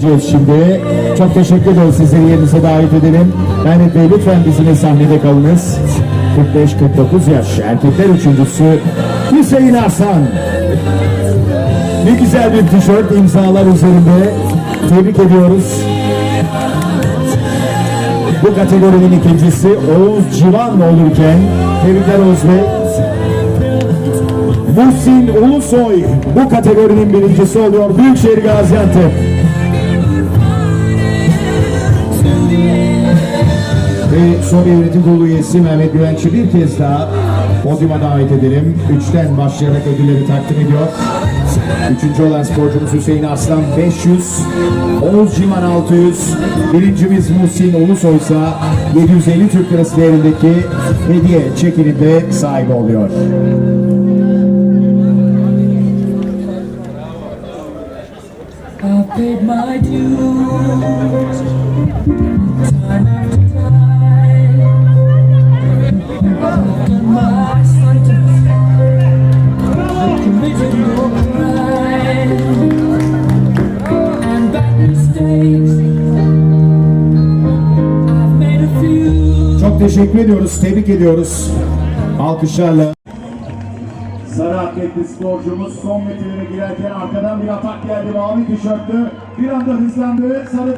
Şimdi çok teşekkür ederiz sizleri yerinize davet edelim. Mehmet Bey lütfen bizimle sahnede kalınız. 45-49 yaş erkekler üçüncüsü Hüseyin Arslan. Ne güzel bir tişört imzalar üzerinde. Tebrik ediyoruz. Bu kategorinin ikincisi Oğuz Civan olurken tebrikler Oğuz Bey. Muhsin Ulusoy bu kategorinin birincisi oluyor. Büyükşehir Gaziantep. Ve son yönetim kurulu üyesi Mehmet Güvenç'i bir kez daha podyuma davet edelim. Üçten başlayarak ödülleri takdim ediyor. Üçüncü olan sporcumuz Hüseyin Aslan 500, Oğuz Ciman 600, birincimiz Muhsin Ulusoy ise 750 Türk Lirası değerindeki hediye çekilinde sahibi oluyor. I've paid my dues Çok teşekkür ediyoruz, tebrik ediyoruz. Alkışlarla. Sarı atletli sporcumuz son metrelere girerken arkadan bir atak geldi. Mavi tişörtlü bir anda hızlandı. Sarı